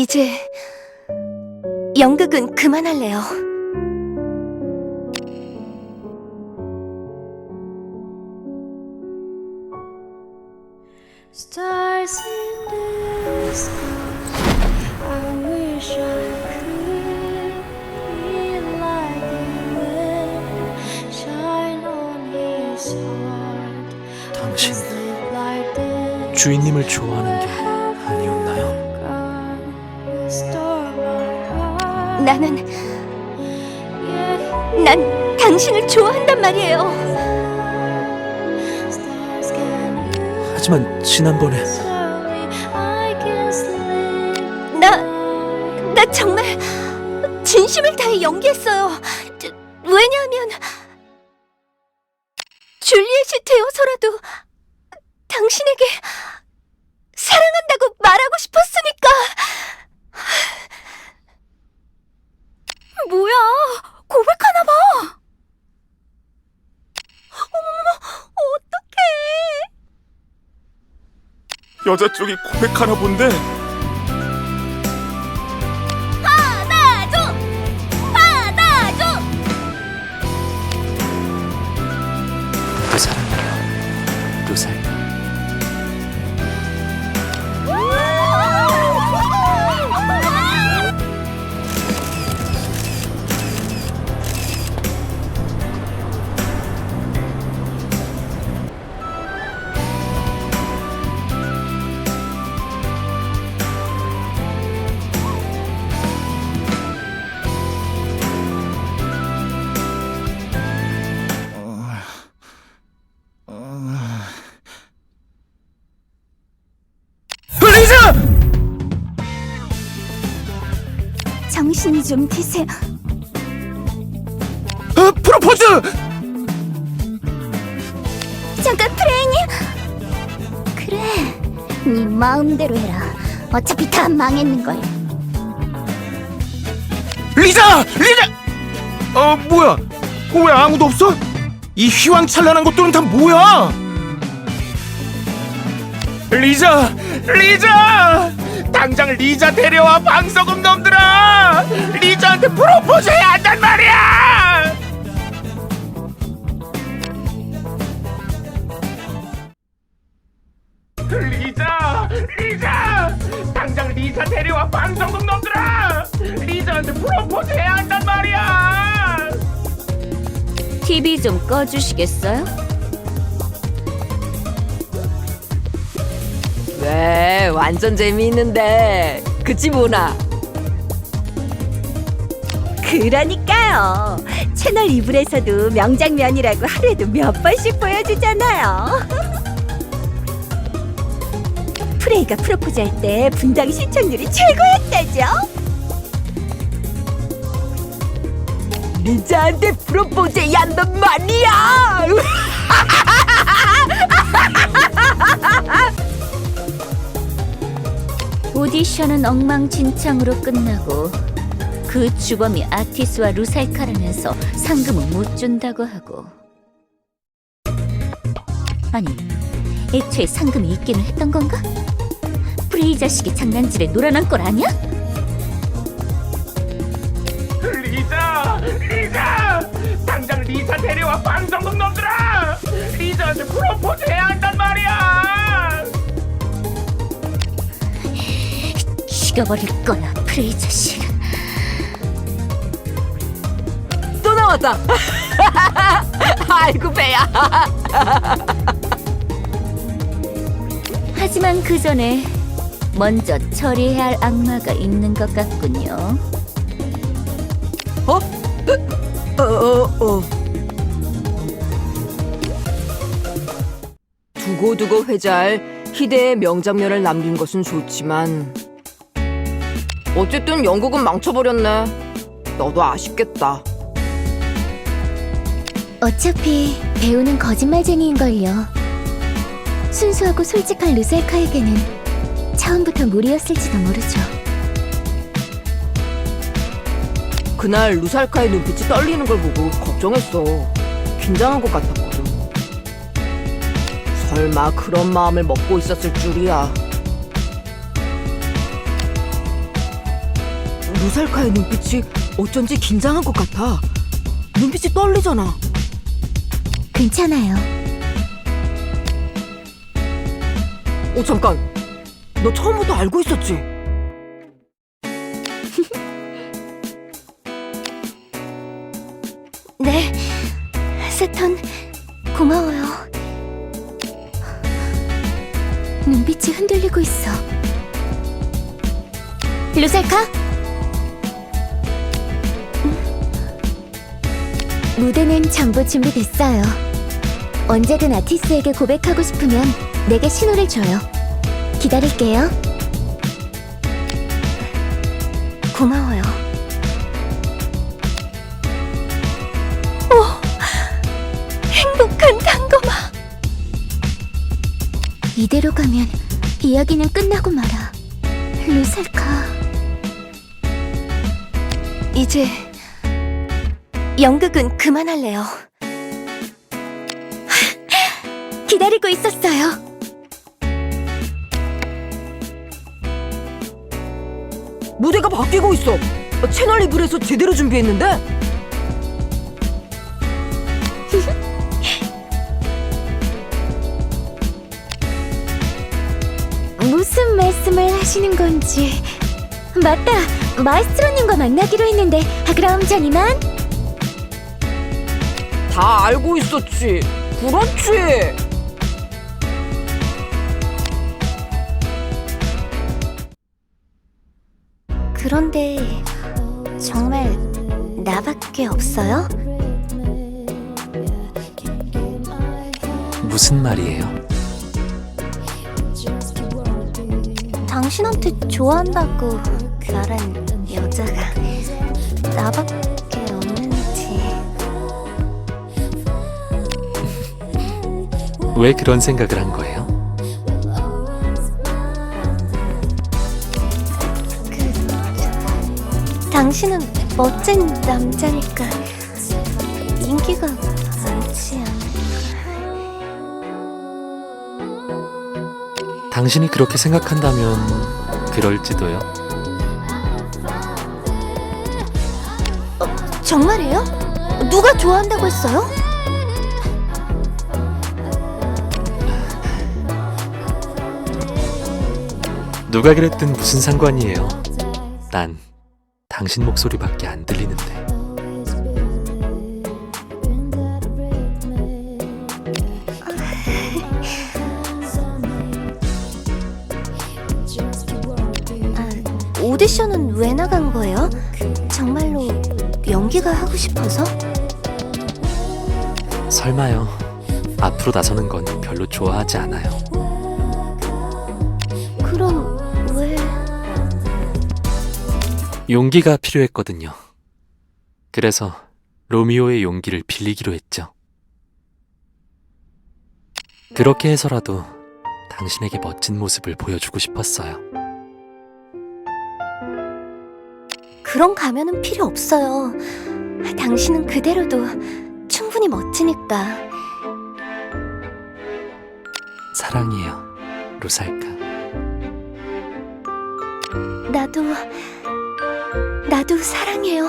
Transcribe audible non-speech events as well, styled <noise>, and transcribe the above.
이제 연극은 그만할래요. Stars in the sky. I wish I could be like the shine on his heart. 당신 Sleep like the 주인님을 좋아하는 게 나는 난 당신을 좋아한단 말이에요. 하지만 지난번에? 나, 나 정말 진심을 다해 연기했어요. 저, 왜냐하면 줄리엣이 되어서라도 당신에게 사랑한다고 말하고 싶었으니까. 뭐야, 고백하나 봐. 어머머머, 어떡해. 여자 쪽이 고백하나 본데 받아줘! 받아줘! 그 사랑이에요 루살 리자! 정신이 좀 드세요. 어, 프로포즈! 잠깐 프레이님. 그래, 네 마음대로 해라. 어차피 다 망했는 걸. 리자! 리자! 어 뭐야? 어, 왜 아무도 없어? 이 휘황찬란한 것들은 다 뭐야? 리자! 리자! 당장 리자 데려와 방석음 놈들아! 리자한테 프로포즈 해야 한단 말이야! 리자! 리자! 당장 리자 데려와 방송국 놈들아! 리자한테 프로포즈 해야 한단 말이야! TV 좀 꺼주시겠어요? 왜 완전 재미있는데 그치 뭐나 그러니까요. 채널 이불에서도 명장면이라고 하루에도 몇 번씩 보여주잖아요. <laughs> 프레이가 프로포즈 할 때 분당 시청률이 최고였다죠. 리자한테 프로포즈 해야 한단 말이야 <laughs> 오디션은 엉망진창으로 끝나고 그 주범이 아티스와 루살카라면서 상금은 못 준다고 하고 아니 애초에 상금이 있기는 했던 건가? 프레이 자식이 장난질에 놀아난 걸 아니야? 리자! 리자! 당장 리자 데려와 방송국 놈들아! 리자한테 프로포즈 해야 한단 말이야! 죽여버릴 거야 프레이 자식 또 나왔다. <laughs> 아이고 배야. <laughs> 하지만 그 전에 먼저 처리해야 할 악마가 있는 것 같군요. 어 어어 두고두고 회잘 희대의 명장면을 남긴 것은 좋지만 어쨌든 영국은 망쳐버렸네 너도 아쉽겠다 어차피 배우는 거짓말쟁이인걸요. 순수하고 솔직한 루셀카에게는 처음부터 무리였을지도 모르죠. 그날 루살카의 눈빛이 떨리는 걸 보고 걱정했어. 긴장한 것 같았거든. 설마 그런 마음을 먹고 있었을 줄이야. 루살카의 눈빛이 어쩐지 긴장한 것 같아. 눈빛이 떨리잖아. 괜찮아요. 어 잠깐. 너 처음부터 알고 있었지? <laughs> 네, 세턴 고마워요. 눈빛이 흔들리고 있어. 루살카? 무대는 전부 준비됐어요. 언제든 아티스에게 고백하고 싶으면 내게 신호를 줘요. 기다릴게요. 고마워요. 행복한 단거마. 이대로 가면 이야기는 끝나고 말아. 루살카. 이제 연극은 그만할래요. <laughs> 기다리고 있었어요. 무대가 바뀌고 있어. 어, 채널 리블에서 제대로 준비했는데? <laughs> 무슨 말씀을 하시는 건지. 맞다. 마에스트로님과 만나기로 했는데. 아, 그럼 전 이만. 다 알고 있었지. 그렇지. 그런데 정말 나밖에 없어요? 무슨 말이에요? 당신한테 좋아한다고 말한 여자가 나밖에 왜 그런 생각을 한 거예요? 그 당신은 멋진 남자니까 인기가 많지 않을까. 당신이 그렇게 생각한다면 그럴지도요. 정말이에요? 누가 좋아한다고 했어요? 누가 그랬든 무슨 상관이에요. 난 당신 목소리밖에 안 들리는데. 아, 오디션은 왜 나간 거예요? 정말로 연기가 하고 싶어서? 설마요. 앞으로 나서는 건 별로 좋아하지 않아요. 용기가 필요했거든요. 그래서 로미오의 용기를 빌리기로 했죠. 그렇게 해서라도 당신에게 멋진 모습을 보여주고 싶었어요. 그런 가면은 필요 없어요. 당신은 그대로도 충분히 멋지니까. 사랑해요, 루살카. 나도 나도 사랑해요.